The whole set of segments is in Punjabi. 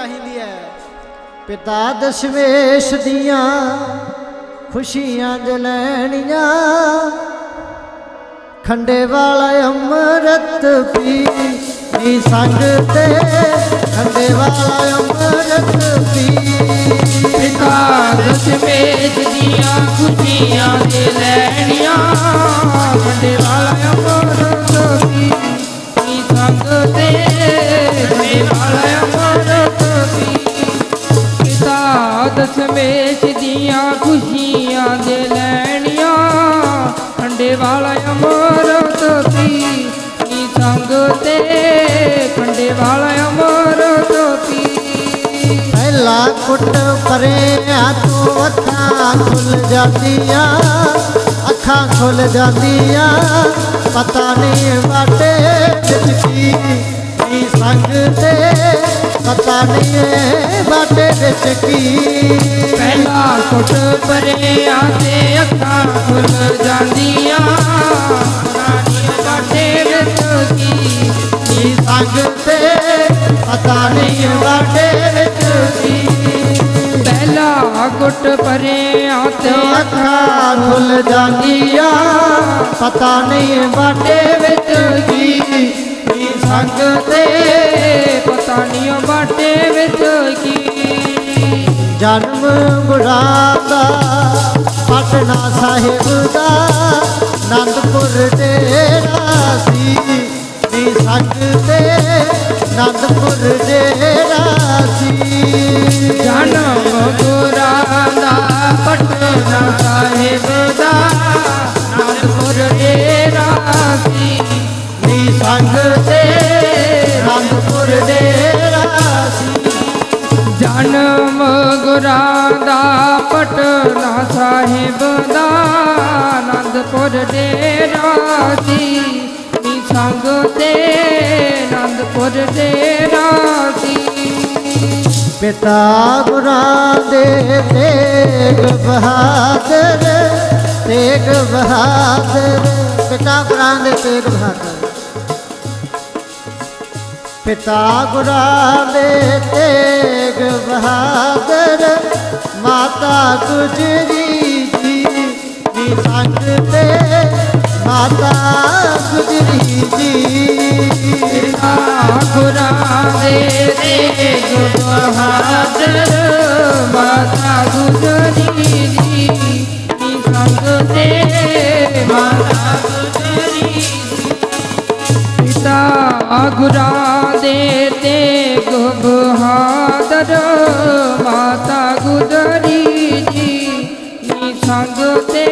ਚਾਹੀਦੀ ਹੈ। ਪਿਤਾ ਦਸ਼ਮੇਸ਼ ਦੀਆਂ ਖੁਸ਼ੀਆਂ ਜਲੈਣੀਆਂ ਖੰਡੇ ਵਾਲਾ ਅੰਮ੍ਰਿਤ ਪੀ, ਨੀ ਸੰਗ ਤੇ ਖੰਡੇ ਵਾਲਾ ਅੰਮ੍ਰਿਤ ਪੀ। ਪਿਤਾ ਦਸ਼ਮੇਸ਼ ਦੀਆਂ ਖੁਸ਼ੀਆਂ ਦੇ ਲੈਣੀਆਂ ਵੱਡੇ ਵਾਲਾ ਪਿਤਾ ਦੀਆਂ ਖੁਸ਼ੀਆਂ ਦੇ ਲੈਣੀਆਂ। ਖੰਡੇ ਵਾਲਾ ਅਮਰਤ ਤੋਤੀ ਨੀ ਸੰਗ ਤੇ। ਖੰਡੇ ਵਾਲਾ ਅਮਰਤ ਤੋਤੀ ਪਹਿਲਾ ਕੁੱਟ ਆ ਤੂੰ ਅੱਖਾਂ ਖੁੱਲ ਜਾਂਦੀਆਂ, ਅੱਖਾਂ ਖੁੱਲ ਜਾਂਦੀਆਂ। ਪਤਾ ਨਹੀਂ ਬਾਟੇ ਵਿੱਚ ਕੀ ਕੀ ਸੰਗ ਤੇ। ਪਤਾ ਨਹੀਂ ਬਾਟੇ ਵਿੱਚ ਕੀ ਪਹਿਲਾ ਕੁੱਟ ਪਰਿਆ ਤੇ ਅੱਖਾਂ ਖੁੱਲ ਜਾਂਦੀਆਂ। ਪੁਰਾਣੀ ਬਾਟੇ ਵਿੱਚ ਕੀ ਕੀ ਸੰਗ ਤੇ ਪਤਾ ਨਹੀਂ ਬਾਟੇ ਵਿੱਚ ਕੀ। ਪਹਿਲਾ ਕੁੱਟ ਪਰਿਆ ਤੇ ਅੱਖਾਂ ਖੁੱਲ ਜਾਂਦੀਆਂ ਪਤਾ ਨਹੀਂ ਬਾਟੇ ਵਿੱਚ ਕੀ। ਕੀ ਸੰਗ ਤੇ ਪਤਾ ਨਹੀਂ ਬਾਟੇ ਵਿੱਚ ਕੀ? ਜਨਮ ਦਾ ਪਟਨਾ ਸਾਹਿਬ ਦਾ ਆਨੰਦਪੁਰ ਡੇਰਾ ਸੀ। ਨੀ ਸੰਗ ਤੇ ਆਨੰਦਪੁਰ ਡੇਰਾ ਸੀ। ਜਨਮ ਦਾ ਪਟਨਾ ਸਾਹਿਬ ਦਾ। ਜਨਮ ਗੁਰਾਂ ਦਾ ਪਟਨਾ ਸਾਹਿਬ ਦਾ ਆਨੰਦਪੁਰ ਡੇਰਾ ਸੀ ਨੀ ਸੰਗ ਤੇ ਆਨੰਦਪੁਰ ਡੇਰਾ ਸੀ ਪਿਤਾ ਗੁਰਾਂ ਦੇ ਤੇਗ ਬਹਾਦਰ ਤੇਗ ਬਹਾਦਰ। ਪਿਤਾ ਗੁਰਾਂ ਦੇ ਤੇਗ ਬਹਾਦਰ। ਪਿਤਾ ਗੁਰਾਂ ਦੇ ਤੇਗ ਬਹਾਦਰ, ਮਾਤਾ ਗੁਜਰੀ ਜੀ ਦੀ ਸੰਗ ਤੇ, ਮਾਤਾ ਗੁਜਰੀ ਜੀ ਪਿਤਾ ਗੁਰਾਂ ਦੇ ਤੇਗ ਬਹਾਦਰ, ਮਾਤਾ ਗੁਜਰੀ ਜੀ ਬਹਾਦਰ ਮਾਤਾ ਗੁਜਰੀ ਜੀ। ਨੀ ਸੰਗ ਤੇ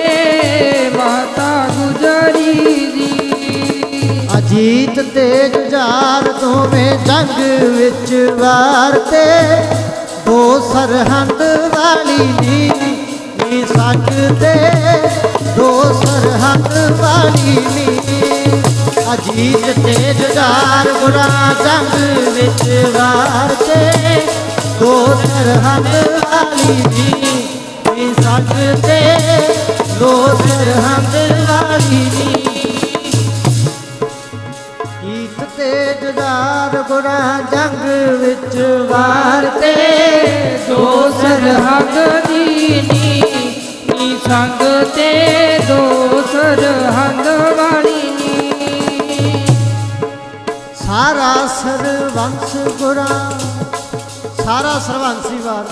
ਮਾਤਾ ਗੁਜਰੀ ਜੀ। ਅਜੀਤ ਤੇ ਜੁਝਾਰ ਦੋਵੇਂ ਜੰਗ ਵਿੱਚ ਵਾਰਤੇ ਦੋ ਸਰਹੰਦ ਵਾਲੀ ਨੀ ਨੀ ਸੰਗ ਤੇ। ਦੋ ਸਰਹੰਦ ਵਾਲੀ ਨੀ ਅਜੀਤ ਤੇ ਜੁਝਾਰ ਬੁਰਾ ਜੰਗ ਵਿੱਚ ਵਾਰਤੇ ਦੋ ਸਰਹੰਦ ਵਾਲੀ ਜੀ ਨੀ ਸੰਗ ਤੇ ਦੋ ਸਰਹੰਦ ਵਾਲੀ ਨੀ ਕੀਤ ਤੇ ਜੁਦਾਰ ਗੁਣਾ ਜੰਗ ਵਿੱਚ ਵਾਰਤੇ ਦੋ ਸਰਹੱਦ ਦੀ ਨੀ ਨੀ ਸੰਗ ਤੇ ਦੋ ਸਰਹੰਦ ਵਾਲੀ ਨੀ। ਸਾਰਾ ਸਰਵੰਸ ਗੁਣਾ ਸਾਰਾ ਸਰਵੰਸੀ ਵਾਰ।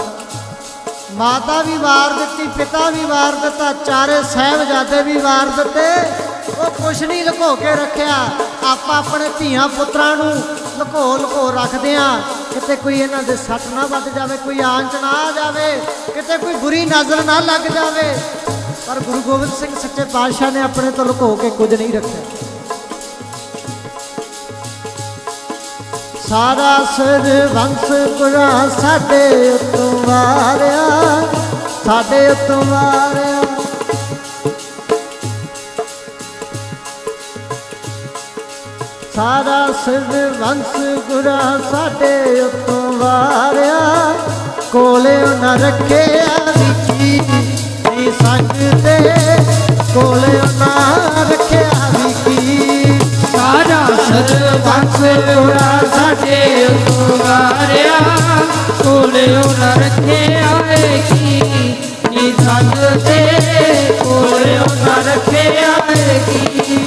ਮਾਤਾ ਵੀ ਵਾਰ ਦਿੱਤੀ, ਪਿਤਾ ਵੀ ਵਾਰ ਦਿੱਤਾ, ਚਾਰੇ ਸਾਹਿਬਜ਼ਾਦੇ ਵੀ ਵਾਰ ਦਿੱਤੇ। ਉਹ ਕੁਛ ਨਹੀਂ ਲੁਕੋ ਕੇ ਰੱਖਿਆ। ਆਪਾਂ ਆਪਣੇ ਧੀਆਂ ਪੁੱਤਰਾਂ ਨੂੰ ਲੁਕੋ ਲੁਕੋ ਰੱਖਦੇ ਆ। ਕਿਤੇ ਕੋਈ ਇਹਨਾਂ ਦੇ ਸੱਟ ਨਾ ਵੱਜ ਜਾਵੇ, ਕੋਈ ਆਂਚ ਨਾ ਆ ਜਾਵੇ, ਕਿਤੇ ਕੋਈ ਬੁਰੀ ਨਜ਼ਰ ਨਾ ਲੱਗ ਜਾਵੇ। ਪਰ ਗੁਰੂ ਗੋਬਿੰਦ ਸਿੰਘ ਸੱਚੇ ਪਾਤਸ਼ਾਹ ਨੇ ਆਪਣੇ ਤੋਂ ਲੁਕੋ ਕੇ ਕੁਝ ਨਹੀਂ ਰੱਖਿਆ। ਸਾਰਾ ਸਿਰ ਵੰਸ ਗੁਰਾ ਸਾਡੇ ਉਤੋਂ ਵਾਰਿਆ, ਸਾਡੇ ਉਤੋਂ ਵਾਰਿਆ। ਸਾਰਾ ਸਿਰ ਵੰਸ ਗੁਰਾ ਸਾਡੇ ਉਤੋਂ ਵਾਰਿਆ, ਕੋਲੇ ਨਾ ਰੱਖਿਆ ਵਿਕੀ ਨੀ ਸੰਗ ਤੇ ਕੋਲੇ ਨਾ ਸਾਰਾ ਸਰਬੰਸ ਉਰਾ ਸਾਡੇ ਉਤਵਾਰਿਆ ਕੋਲਿਓ ਨਾ ਰੱਖਿਆ ਏ ਕੀ? ਨੀ ਸੰਗ ਤੇ ਕੋਲਿਓ ਨਾ ਰੱਖਿਆ ਏ ਕੀ?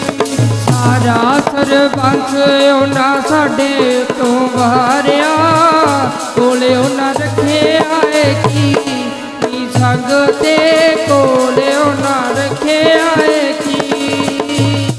ਸਾਰਾ ਸਰਬੰਸ ਉਹਨਾਂ ਸਾਡੇ ਤੋਂ ਵਾਰਿਆ ਕੋਲੇ ਉਹਨਾਂ ਰੱਖਿਆ ਏ ਕੀ? ਨੀ ਸੰਗ ਤੇ ਕੋਲੇ ਉਹਨਾਂ ਰੱਖਿਆ ਏ